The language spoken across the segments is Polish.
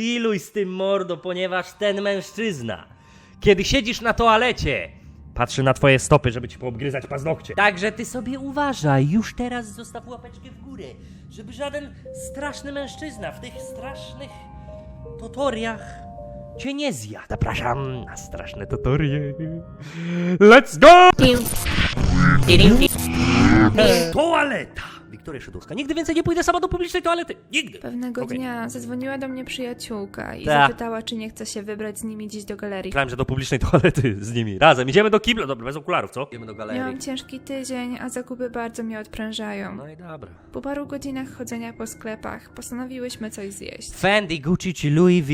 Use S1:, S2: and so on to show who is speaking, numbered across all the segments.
S1: Iluj z tym mordo, ponieważ ten mężczyzna, kiedy siedzisz na toalecie, patrzy na twoje stopy, żeby ci poobgryzać paznokcie. Także ty sobie uważaj, już teraz zostaw łapeczkę w górę, żeby żaden straszny mężczyzna w tych strasznych totoriach cię nie zjadł. Zapraszam na straszne totorie. Let's go! Toaleta! Wiktoria Szydłowska. Nigdy więcej nie pójdę sama do publicznej toalety. Nigdy.
S2: Pewnego
S1: Okej.
S2: dnia zadzwoniła do mnie przyjaciółka i
S1: Ta.
S2: zapytała, czy nie chce się wybrać z nimi dziś do galerii.
S1: Myślałem, że do publicznej toalety z nimi. Razem. Idziemy do kibla. Dobra, bez okularów, co? Idziemy do
S2: Miałam ciężki tydzień, a zakupy bardzo mnie odprężają.
S1: No i dobra.
S2: Po paru godzinach chodzenia po sklepach postanowiłyśmy coś zjeść.
S1: Fendi, Gucci czy Louis V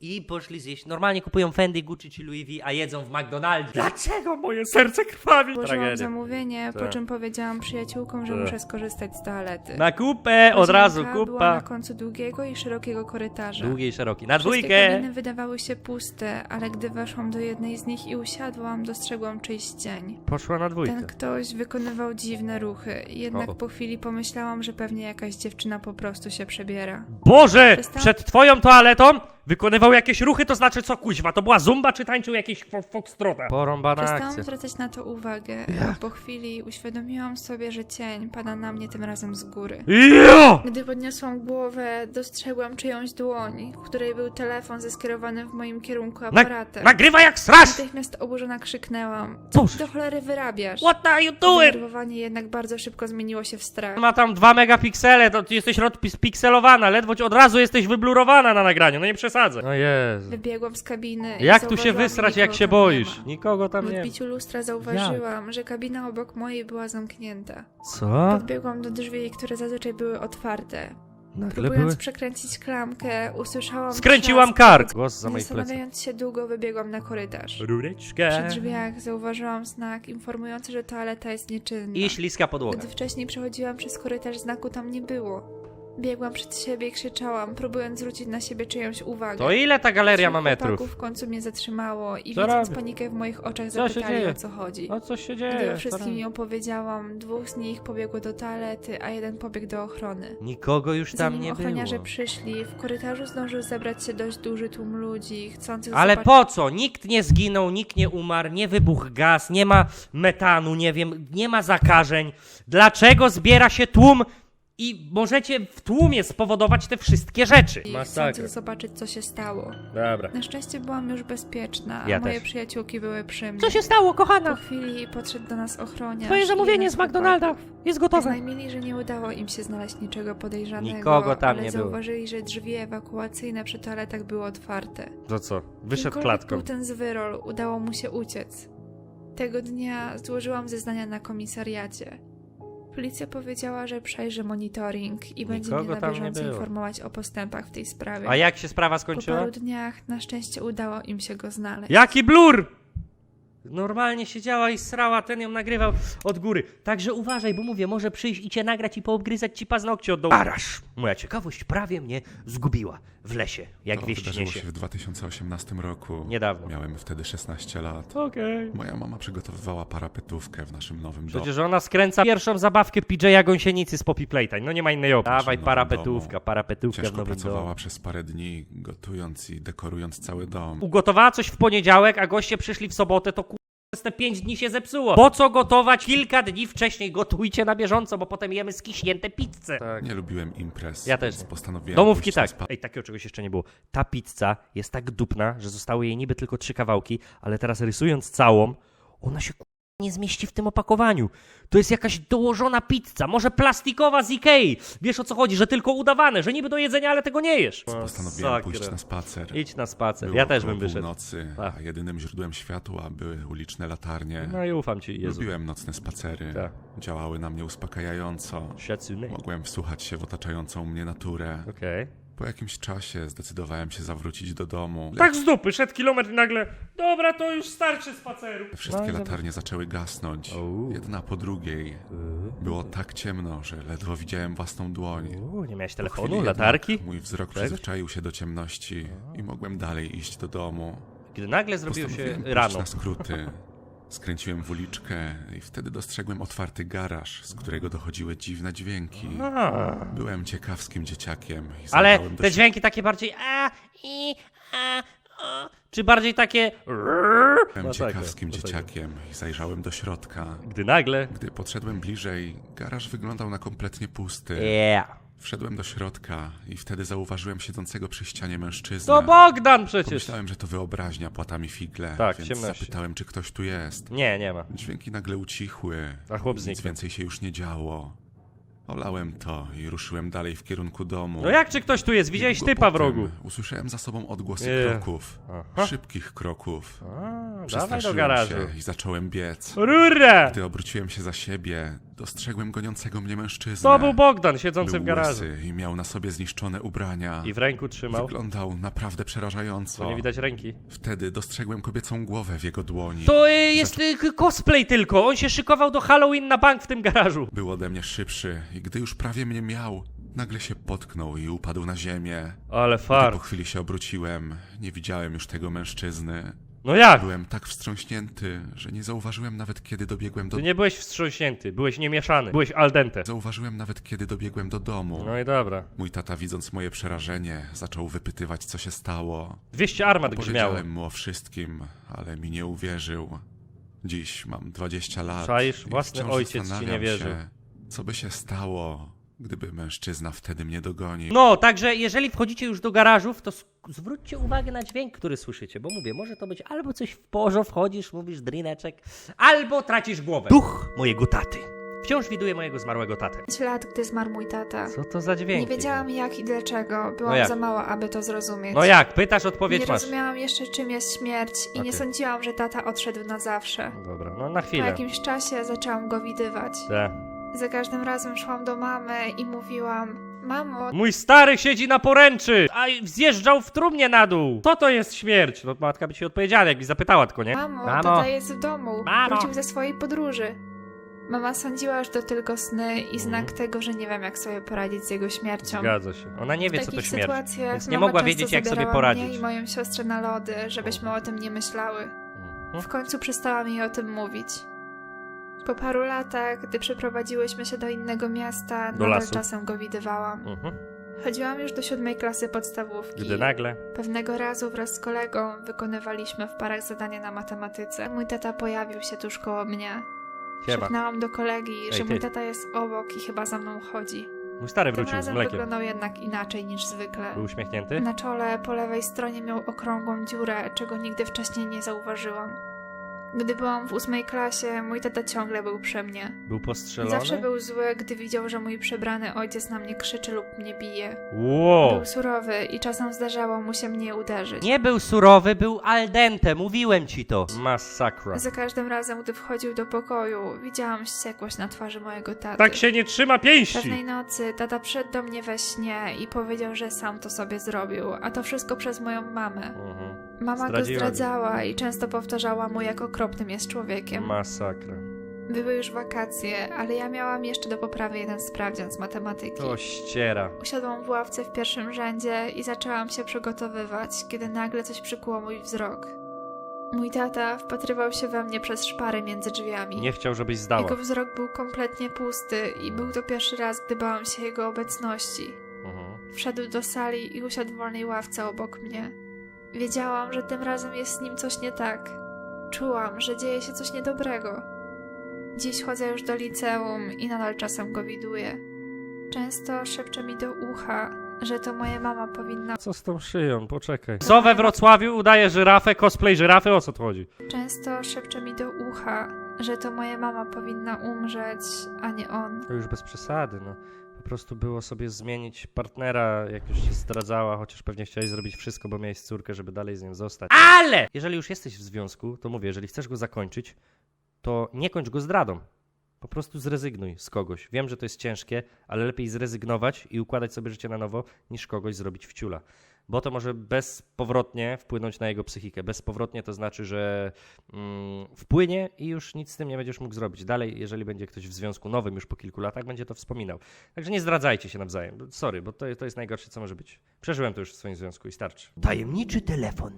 S1: i poszli zjeść. Normalnie kupują Fendi, Gucci czy Louis V, a jedzą w McDonaldzie. Dlaczego moje serce krwawi?
S2: Włożyłam zamówienie, po
S1: Tak.
S2: czym powiedziałam przyjaciółkom, że
S1: Tak.
S2: muszę skorzystać z toalety.
S1: Na kupę, od razu
S2: Łazienka była na
S1: kupa.
S2: końcu długiego i szerokiego korytarza.
S1: Długi i szeroki. Na
S2: Wszystkie
S1: dwójkę.
S2: kabiny wydawały się puste, ale gdy weszłam do jednej z nich i usiadłam, dostrzegłam czyjś cień.
S1: Poszła na dwójkę.
S2: Ten ktoś wykonywał dziwne ruchy, jednak
S1: O.
S2: po chwili pomyślałam, że pewnie jakaś dziewczyna po prostu się przebiera.
S1: Boże!
S2: Przestał-
S1: Przed twoją toaletą wykonywał jakieś ruchy, to znaczy co kuźwa? To była zumba czy tańczył jakiś fo foxtrota? Porąbana
S2: Przestałam zwracać na to uwagę. Po chwili uświadomiłam sobie, że cień pada na mnie tym razem z góry.
S1: Jo!
S2: Gdy podniosłam głowę, dostrzegłam czyjąś dłoń, w której był telefon ze skierowanym w moim kierunku
S1: Na
S2: aparatem.
S1: nagrywa jak straż!
S2: Natychmiast oburzona krzyknęłam. Co
S1: Boże.
S2: ty do cholery wyrabiasz?
S1: What are you doing?
S2: Zdenerwowanie jednak bardzo szybko zmieniło się w strach.
S1: Ma tam 2 megapiksele, to ty jesteś rozpikselowana, ledwo ci od razu jesteś wyblurowana na nagraniu, no nie przesadzę. No Jezu.
S2: Wybiegłam z kabiny. i
S1: Jak tu się
S2: zauważyłam,
S1: wysrać, jak
S2: nikogo
S1: się
S2: tam nie
S1: boisz?
S2: ma.
S1: Nikogo
S2: W
S1: tam nie ma.
S2: odbiciu lustra zauważyłam, że kabina obok mojej była zamknięta.
S1: Co?
S2: Podbiegłam do drzwi, które zazwyczaj były otwarte.
S1: Nagle
S2: Próbując
S1: były...
S2: przekręcić klamkę, usłyszałam
S1: Skręciłam
S2: trzask.
S1: kark! Głos za moich pleców.
S2: Zastanawiając się długo, wybiegłam na korytarz.
S1: Rureczkę.
S2: Przy drzwiach zauważyłam znak informujący, że toaleta jest nieczynna.
S1: I śliska podłoga.
S2: Gdy wcześniej przechodziłam przez korytarz, znaku tam nie było. Biegłam przed siebie i krzyczałam, próbując zwrócić na siebie czyjąś uwagę.
S1: To ile ta galeria ma
S2: Trzech
S1: metrów?
S2: chłopaków w końcu mnie zatrzymało i
S1: Co
S2: widząc
S1: robi?
S2: panikę w moich oczach
S1: Co się
S2: zapytali
S1: dzieje?
S2: o co chodzi.
S1: O co się
S2: Gdy
S1: dzieje?
S2: wszystkim ją powiedziałam, dwóch z nich pobiegło do toalety, a jeden pobiegł do ochrony.
S1: Nikogo już tam
S2: Zanim
S1: nie
S2: ochroniarze
S1: było.
S2: przyszli, w korytarzu zdążył zebrać się dość duży tłum ludzi, chcących
S1: Ale
S2: zobaczyć...
S1: po co? Nikt nie zginął, nikt nie umarł, nie wybuchł gaz, nie ma metanu, nie wiem, nie ma zakażeń. Dlaczego zbiera się tłum i możecie w tłumie spowodować te wszystkie rzeczy?
S2: i chcących zobaczyć, co się stało.
S1: Dobra.
S2: Na szczęście byłam już bezpieczna, a
S1: Ja
S2: moje
S1: też.
S2: przyjaciółki były przy mnie.
S1: Co się stało,
S2: Po
S1: kochana?
S2: chwili podszedł do nas ochroniarz.
S1: Twoje
S2: i
S1: zamówienie
S2: jeden
S1: z McDonalda jest gotowe.
S2: Oznajmili, że nie udało im się znaleźć niczego podejrzanego,
S1: Nikogo tam
S2: ale
S1: nie było.
S2: zauważyli, że drzwi ewakuacyjne przy toaletach były otwarte.
S1: To co? Wyszedł
S2: Kimkolwiek
S1: klatką.
S2: był ten zwyrol, udało mu się uciec. Tego dnia złożyłam zeznania na komisariacie. Policja powiedziała, że przejrzy monitoring i będzie
S1: Nikogo
S2: mnie na bieżąco informować o postępach w tej sprawie.
S1: A jak się sprawa
S2: Po
S1: skończyła?
S2: paru dniach na szczęście udało im się go znaleźć.
S1: Jaki blur! Normalnie siedziała i srała, ten ją nagrywał od góry. Także uważaj, bo mówię, może przyjść i cię nagrać i poobgryzać ci paznokcie od dołu. Arasz! Moja ciekawość prawie mnie zgubiła w lesie, jak
S3: to
S1: wieść
S3: wydarzyło
S1: niesie.
S3: się w 2018 roku.
S1: Niedawno.
S3: Miałem wtedy 16 lat.
S1: Okej.
S3: Moja mama przygotowywała parapetówkę w naszym nowym domu.
S1: Przecież ona skręca pierwszą zabawkę PJ'a Gąsienicy z Poppy Playtime. No nie ma innej opcji. Dawaj,
S3: nowym
S1: parapetówka,
S3: domu.
S1: parapetówka w
S3: Ciężko
S1: nowym
S3: pracowała
S1: domu.
S3: przez parę dni, gotując i dekorując cały dom.
S1: Ugotowała coś w poniedziałek, a goście przyszli w sobotę, to ku... przez te pięć dni się zepsuło. Po co gotować kilka dni wcześniej? Gotujcie na bieżąco, bo potem jemy skiśnięte pizze. Tak.
S3: Nie lubiłem imprez.
S1: Ja też
S3: więc postanowiłem
S1: Domówki
S3: pójść
S1: tak.
S3: spa-
S1: Ej, takiego czegoś jeszcze nie było. Ta pizza jest tak dupna, że zostały jej niby tylko trzy kawałki, ale teraz rysując całą, ona się nie zmieści w tym opakowaniu. To jest jakaś dołożona pizza, może plastikowa z Ikei. Wiesz o co chodzi, że tylko udawane, że niby do jedzenia, ale tego nie jesz.
S3: Postanowiłem
S1: Masakra.
S3: pójść na spacer.
S1: Idź na spacer.
S3: Było
S1: ja też bym wyszedł.
S3: północy,
S1: Tak.
S3: a jedynym źródłem światła były uliczne latarnie.
S1: No i ufam ci, Jezu.
S3: Lubiłem nocne spacery.
S1: Tak.
S3: Działały na mnie uspokajająco.
S1: Szacunek.
S3: Mogłem wsłuchać się w otaczającą mnie naturę.
S1: Okej.
S3: Po jakimś czasie zdecydowałem się zawrócić do domu.
S1: Tak z dupy, szedł kilometr i nagle, dobra, to już starczy spaceru.
S3: Wszystkie
S1: No
S3: latarnie zaczęły gasnąć, jedna po drugiej. Było tak ciemno, że ledwo widziałem własną dłoń.
S1: Nie miałeś telefonu,
S3: chwili
S1: latarki?
S3: Mój wzrok
S1: Czegoś?
S3: przyzwyczaił się do ciemności i mogłem dalej iść do domu.
S1: Kiedy nagle zrobiło się
S3: Postanowiłem pójść
S1: rano.
S3: na skróty. Skręciłem w uliczkę i wtedy dostrzegłem otwarty garaż, z którego dochodziły dziwne dźwięki.
S1: A.
S3: Byłem ciekawskim dzieciakiem i
S1: Ale
S3: zajrzałem do
S1: te dźwięki takie bardziej a, i, a, o, czy bardziej takie
S3: Byłem
S1: No tak,
S3: ciekawskim
S1: no tak.
S3: dzieciakiem i zajrzałem do środka.
S1: Gdy nagle...
S3: Gdy podszedłem bliżej, garaż wyglądał na kompletnie pusty.
S1: Yeah.
S3: Wszedłem do środka i wtedy zauważyłem siedzącego przy ścianie mężczyznę.
S1: To Bogdan przecież!
S3: Pomyślałem, że to wyobraźnia płatami figle,
S1: Tak,
S3: więc
S1: ciemności.
S3: zapytałem, czy ktoś tu jest.
S1: Nie, nie ma.
S3: Dźwięki nagle ucichły.
S1: A chłop
S3: Nic
S1: zniknął.
S3: więcej się już nie działo. Olałem to i ruszyłem dalej w kierunku domu.
S1: No jak czy ktoś tu jest? Widziałeś
S3: Niedługo
S1: typa w
S3: potem
S1: rogu.
S3: Usłyszałem za sobą odgłosy
S1: Nie.
S3: kroków.
S1: Aha.
S3: Szybkich kroków.
S1: A, dawaj do
S3: Przestraszyłem
S1: garażu.
S3: się i zacząłem biec.
S1: Rura!
S3: Gdy obróciłem się za siebie, dostrzegłem goniącego mnie mężczyznę.
S1: To był Bogdan siedzący
S3: Był
S1: w garażu.
S3: łysy i miał na sobie zniszczone ubrania.
S1: I w ręku trzymał.
S3: Wyglądał naprawdę przerażająco.
S1: Bo nie widać ręki.
S3: Wtedy dostrzegłem kobiecą głowę w jego dłoni.
S1: To y, jest y, k- cosplay tylko. On się szykował do Halloween na bank w tym garażu.
S3: Był ode mnie szybszy i gdy już prawie mnie miał, nagle się potknął i upadł na ziemię.
S1: Ale
S3: Gdy
S1: far.
S3: po chwili się obróciłem, nie widziałem już tego mężczyzny.
S1: No jak?
S3: Byłem tak wstrząśnięty, że nie zauważyłem nawet kiedy dobiegłem do...
S1: Ty nie byłeś wstrząśnięty, byłeś niemieszany, byłeś al dente.
S3: Zauważyłem nawet kiedy dobiegłem do domu.
S1: No i dobra.
S3: Mój tata widząc moje przerażenie, zaczął wypytywać co się stało.
S1: 200 armat grzmiało.
S3: Powiedziałem mu o wszystkim, ale mi nie uwierzył. Dziś mam 20 lat.
S1: Czaisz?
S3: i
S1: Własny ojciec ci nie wierzył.
S3: Się, co by się stało, gdyby mężczyzna wtedy mnie dogonił?
S1: No, także jeżeli wchodzicie już do garażów, to zwróćcie uwagę na dźwięk, który słyszycie, bo mówię, może to być albo coś w porze, wchodzisz, mówisz drineczek, albo tracisz głowę. Duch mojego taty. Wciąż widuję mojego zmarłego tatę.
S2: 5 lat, gdy zmarł mój tata.
S1: Co to za dźwięki?
S2: Nie wiedziałam jak i dlaczego. Byłam
S1: jak?
S2: za mała, aby to zrozumieć.
S1: No jak? Pytasz,
S2: Nie
S1: odpowiedź masz.
S2: rozumiałam jeszcze, czym jest śmierć i nie sądziłam, że tata odszedł na zawsze.
S1: Dobra, no na
S2: Po
S1: chwilę.
S2: jakimś czasie zaczęłam go widywać.
S1: Te.
S2: Za każdym razem szłam do mamy i mówiłam: Mamo,
S1: Mój stary siedzi na poręczy, a zjeżdżał w trumnie na dół. Co to jest śmierć? No matka by ci odpowiedziała, jakbyś zapytała tylko, nie?
S2: mamo,
S1: Mamo.
S2: tata jest w domu.
S1: Mamo.
S2: Wrócił ze swojej podróży. Mama sądziła, że to tylko sny i znak
S1: Mhm.
S2: tego, że nie wiem, jak sobie poradzić z jego śmiercią.
S1: Zgadza się. Ona nie wie,
S2: w
S1: co to
S2: takich
S1: śmierć.
S2: sytuacjach
S1: więc nie
S2: mama
S1: mogła
S2: często
S1: wiedzieć, jak sobie
S2: zabierała
S1: poradzić.
S2: Mnie i moją siostrę na lody, żebyśmy o tym nie myślały.
S1: Mhm.
S2: W końcu przestałam jej o tym mówić. Po paru latach, gdy przeprowadziłyśmy się do innego miasta,
S1: Do
S2: nadal
S1: lasu.
S2: czasem go widywałam.
S1: Mhm.
S2: Chodziłam już do siódmej klasy podstawówki.
S1: Gdy nagle...
S2: Pewnego razu wraz z kolegą wykonywaliśmy w parach zadanie na matematyce. Mój tata pojawił się tuż koło mnie.
S1: Siema.
S2: Szepnęłam do kolegi, że
S1: ty.
S2: mój tata jest obok i chyba za mną chodzi.
S1: Mój stary
S2: Tym
S1: wrócił z
S2: razem
S1: mlekiem.
S2: wyglądał jednak inaczej niż zwykle.
S1: Był uśmiechnięty?
S2: Na czole po lewej stronie miał okrągłą dziurę, czego nigdy wcześniej nie zauważyłam. Gdy byłam w ósmej klasie, mój tata ciągle był przy mnie.
S1: Był postrzelony?
S2: Zawsze był zły, gdy widział, że mój przebrany ojciec na mnie krzyczy lub mnie bije.
S1: Wow.
S2: Był surowy i czasem zdarzało mu się mnie uderzyć.
S1: Nie był surowy, był al dente, mówiłem ci to. Masakra.
S2: Za każdym razem, gdy wchodził do pokoju, widziałam wściekłość na twarzy mojego taty.
S1: Tak się nie trzyma pięści!
S2: Pewnej nocy tata przyszedł do mnie we śnie i powiedział, że sam to sobie zrobił, a to wszystko przez moją mamę.
S1: Mhm.
S2: Mama
S1: Zdradziła
S2: go
S1: go.
S2: zdradzała i często powtarzała mu, jak okropnym jest człowiekiem.
S1: Masakra.
S2: Były już wakacje, ale ja miałam jeszcze do poprawy jeden sprawdzian z matematyki.
S1: To ściera.
S2: Usiadłam w ławce w pierwszym rzędzie i zaczęłam się przygotowywać, kiedy nagle coś przykuło mój wzrok. Mój tata wpatrywał się we mnie przez szpary między drzwiami.
S1: Nie chciał, żebyś zdała.
S2: Jego wzrok był kompletnie pusty i był to pierwszy raz, gdy bałam się jego obecności.
S1: Mhm.
S2: Wszedł do sali i usiadł w wolnej ławce obok mnie. Wiedziałam, że tym razem jest z nim coś nie tak. Czułam, że dzieje się coś niedobrego. Dziś chodzę już do liceum i nadal czasem go widuję. Często szepcze mi do ucha, że to moja mama powinna.
S1: Co z tą szyją? Poczekaj. Co we Wrocławiu udaje żyrafę, cosplay żyrafy? O co tu chodzi?
S2: Często szepcze mi do ucha, że to moja mama powinna umrzeć, a nie on.
S1: To już bez przesady, no. Po prostu było sobie zmienić partnera, jak już się zdradzała, chociaż pewnie chciałeś zrobić wszystko, bo miałeś córkę, żeby dalej z nią zostać. Ale! Jeżeli już jesteś w związku, to mówię, jeżeli chcesz go zakończyć, to nie kończ go zdradą. Po prostu zrezygnuj z kogoś. Wiem, że to jest ciężkie, ale lepiej zrezygnować i układać sobie życie na nowo, niż kogoś zrobić w ciula. Bo to może bezpowrotnie wpłynąć na jego psychikę. Bezpowrotnie to znaczy, że mm, wpłynie i już nic z tym nie będziesz mógł zrobić. Dalej, jeżeli będzie ktoś w związku nowym już po kilku latach, będzie to wspominał. Także nie zdradzajcie się nawzajem. Sorry, bo to, to jest najgorsze, co może być. Przeżyłem to już w swoim związku i starczy. Tajemniczy telefon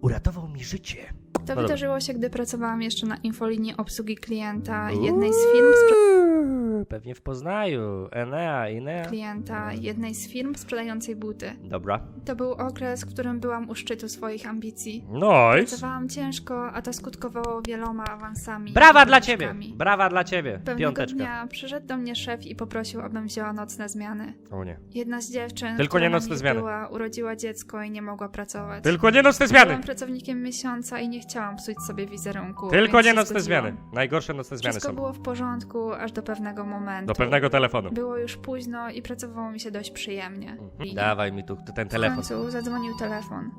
S1: uratował mi życie.
S2: To wydarzyło się, gdy pracowałam jeszcze na infolinii obsługi klienta jednej z firm sprzed...
S1: Pewnie w Poznaniu. Enea, Inea.
S2: klienta jednej z firm sprzedającej buty.
S1: Dobra.
S2: To był okres, w którym byłam u szczytu swoich ambicji.
S1: Nice.
S2: Pracowałam ciężko, a to skutkowało wieloma awansami.
S1: Brawa dla ciebie. Brawa dla ciebie.
S2: Pewnego
S1: Piąteczka.
S2: dnia przyszedł do mnie szef i poprosił, abym wzięła nocne zmiany.
S1: O nie.
S2: Jedna z dziewczyn,
S1: Tylko nie nocne zmiany.
S2: była, urodziła dziecko i nie mogła pracować.
S1: Tylko nie nocne zmiany.
S2: Byłam pracownikiem miesiąca i nie chciałam psuć sobie wizerunku.
S1: Tylko nie nocne zmiany. Najgorsze nocne zmiany
S2: Wszystko
S1: są.
S2: było w porządku, aż do pewnego momentu.
S1: Do pewnego telefonu.
S2: Było już późno i pracowało mi się dość przyjemnie. I
S1: Dawaj mi tu ten
S2: w
S1: telefon.
S2: końcu zadzwonił telefon.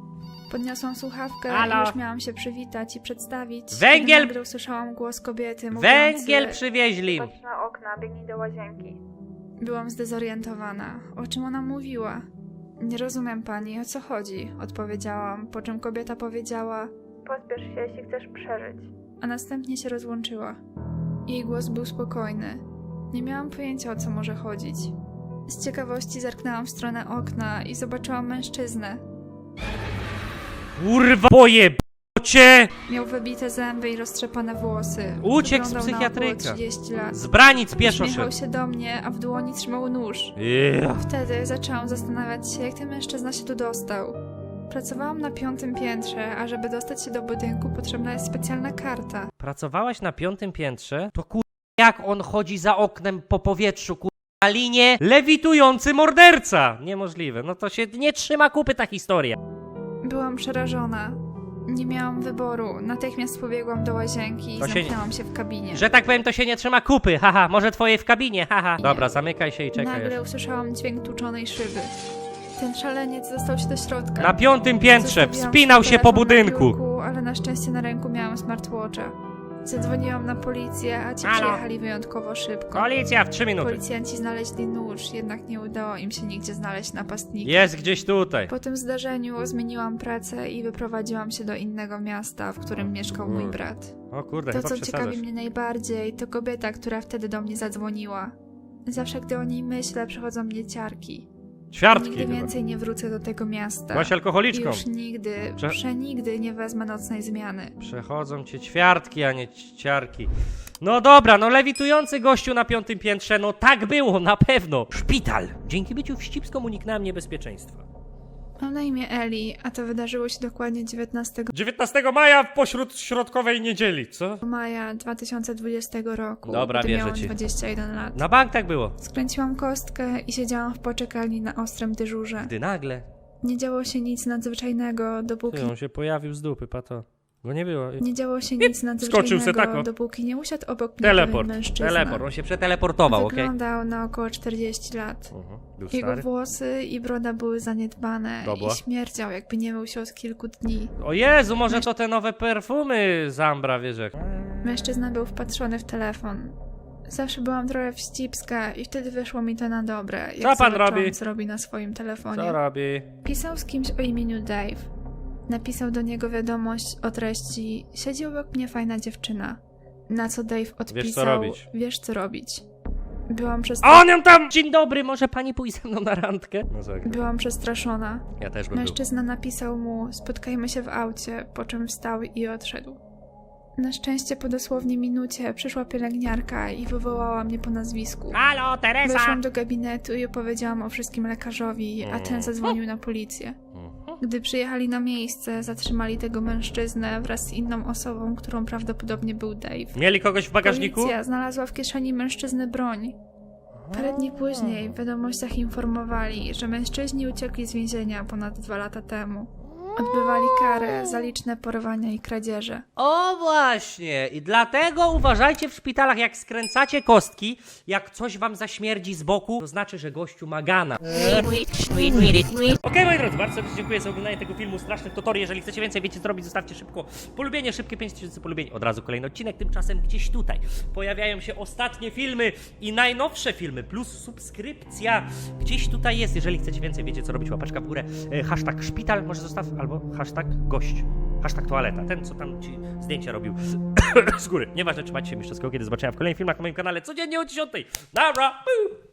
S2: Podniosłam słuchawkę
S1: Halo?
S2: i już miałam się przywitać i przedstawić.
S1: Węgiel!
S2: Kiedy nagle usłyszałam głos kobiety mówiący...
S1: Węgiel przywieźli.
S2: Patrz na okna, biegnij do łazienki. Byłam zdezorientowana. O czym ona mówiła? Nie rozumiem pani, o co chodzi, odpowiedziałam, po czym kobieta powiedziała: Pospiesz się, jeśli chcesz przeżyć. A następnie się rozłączyła. Jej głos był spokojny. Nie miałam pojęcia, o co może chodzić. Z ciekawości zerknęłam w stronę okna i zobaczyłam mężczyznę.
S1: Kurwa, boje cię!
S2: Miał wybite zęby i roztrzepane włosy.
S1: Uciekł z
S2: Wyglądał na
S1: psychiatryka.
S2: około 30 lat.
S1: Z branic pieszo
S2: Uśmiechał
S1: szedł.
S2: się do mnie, a w dłoni trzymał nóż.
S1: Yeah.
S2: Wtedy zaczęłam zastanawiać się, jak ten mężczyzna się tu dostał. Pracowałam na piątym piętrze, a żeby dostać się do budynku potrzebna jest specjalna karta.
S1: Pracowałaś na piątym piętrze? To kur... jak on chodzi za oknem po powietrzu, kur... na linie lewitujący morderca! Niemożliwe, no to się nie trzyma kupy ta historia.
S2: Byłam przerażona. Nie miałam wyboru. Natychmiast pobiegłam do łazienki i
S1: To się-
S2: zamknęłam się w kabinie.
S1: Że tak powiem, to się nie trzyma kupy, haha, może twoje w kabinie, haha. Dobra, zamykaj się i czekaj.
S2: Nagle usłyszałam dźwięk tłuczonej szyby. Ten szaleniec dostał się do środka.
S1: Na piątym piętrze,
S2: Zostawiłam
S1: wspinał się po
S2: telefon na
S1: budynku.
S2: biurku, ale na szczęście na ręku miałam smartwatcha. Zadzwoniłam na policję, a ci
S1: Halo?
S2: przyjechali wyjątkowo szybko.
S1: Policja w trzy minuty.
S2: Policjanci znaleźli nóż, jednak nie udało im się nigdzie znaleźć napastnika.
S1: Jest gdzieś tutaj.
S2: Po tym zdarzeniu zmieniłam pracę i wyprowadziłam się do innego miasta, w którym mieszkał mój brat.
S1: O kurde,
S2: To,
S1: chyba
S2: co
S1: przesadzasz.
S2: ciekawi mnie najbardziej, to kobieta, która wtedy do mnie zadzwoniła. Zawsze, gdy o niej myślę, przychodzą mnie ciarki.
S1: Ćwiartki
S2: Nigdy
S1: chyba.
S2: więcej nie wrócę do tego miasta.
S1: Byłaś alkoholiczką.
S2: już nigdy,
S1: Prze-
S2: przenigdy nie wezmę nocnej zmiany.
S1: Przechodzą cię ćwiartki, a nie ciarki. No dobra, no lewitujący gościu na piątym piętrze, no tak było, na pewno. Szpital. Dzięki byciu wścibską uniknąłem niebezpieczeństwa.
S2: Mam na imię Eli, a to wydarzyło się dokładnie 19
S1: 19 maja pośród środkowej niedzieli, co?
S2: maja 2020 roku.
S1: Dobra,
S2: gdy
S1: wierzę
S2: miałam
S1: ci.
S2: 21 lat.
S1: Na bank tak było.
S2: Skręciłam kostkę i siedziałam w poczekalni na ostrym dyżurze.
S1: Gdy nagle...
S2: Nie działo się nic nadzwyczajnego, dopóki...
S1: Ty, on się pojawił z dupy, pato. Go nie było.
S2: Nie działo się nic nadzwyczajnego,
S1: tako.
S2: dopóki nie usiadł obok mnie
S1: Teleport,
S2: mężczyzna.
S1: teleport, on się przeteleportował, okej?
S2: Wyglądał na około 40 lat.
S1: Mhm, Był
S2: Jego
S1: stary.
S2: włosy i broda były zaniedbane
S1: Dobra.
S2: i śmierdział, jakby nie mył się od kilku dni.
S1: O Jezu, może to te nowe perfumy Zambra, wiesz jak...
S2: Mężczyzna był wpatrzony w telefon. Zawsze byłam trochę wścibska i wtedy wyszło mi to na dobre. Jak
S1: Co pan
S2: zobaczyłam,
S1: robi?
S2: co robi na swoim telefonie.
S1: Co robi?
S2: Pisał z kimś o imieniu Dave. Napisał do niego wiadomość o treści Siedzi obok mnie fajna dziewczyna. Na co Dave odpisał
S1: robić.
S2: Wiesz co robić. Byłam,
S1: A
S2: przestra-
S1: on ją tam! Dzień dobry, może pani pójść ze mną na randkę? No tak.
S2: Byłam przestraszona.
S1: Ja też bym był.
S2: Mężczyzna napisał mu Spotkajmy się w aucie, po czym wstał i odszedł. Na szczęście po dosłownie minucie przyszła pielęgniarka i wywołała mnie po nazwisku.
S1: Halo, Teresa!
S2: Weszłam do gabinetu i opowiedziałam o wszystkim lekarzowi, a ten zadzwonił na policję.
S1: Mhm.
S2: Gdy przyjechali na miejsce, zatrzymali tego mężczyznę wraz z inną osobą, którą prawdopodobnie był Dave.
S1: Mieli kogoś w bagażniku?
S2: Policja znalazła w kieszeni mężczyzny broń. Parę dni później w wiadomościach informowali, że mężczyźni uciekli z więzienia ponad dwa lata temu. Odbywali karę za liczne porwania i kradzieże.
S1: O właśnie! I dlatego uważajcie w szpitalach, jak skręcacie kostki, jak coś wam zaśmierdzi z boku, to znaczy, że gościu ma gana. Okej, moi drodzy, bardzo serdecznie dziękuję za oglądanie tego filmu. Straszny tutorial. Jeżeli chcecie więcej, wiecie co robić, zostawcie szybko polubienie, szybkie 5000 polubień. Od razu kolejny odcinek. Tymczasem gdzieś tutaj pojawiają się ostatnie filmy i najnowsze filmy, plus subskrypcja. Gdzieś tutaj jest. Jeżeli chcecie więcej, wiecie co robić, łapeczka w górę. E, hashtag szpital może zostaw, albo hashtag gość. Hashtag toaleta. Ten, co tam ci zdjęcia robił z góry. Nieważne, trzymajcie się, Miszczewskiego, kiedy zobaczyłem w kolejnych filmach na moim kanale codziennie o 10. Nara! Boo!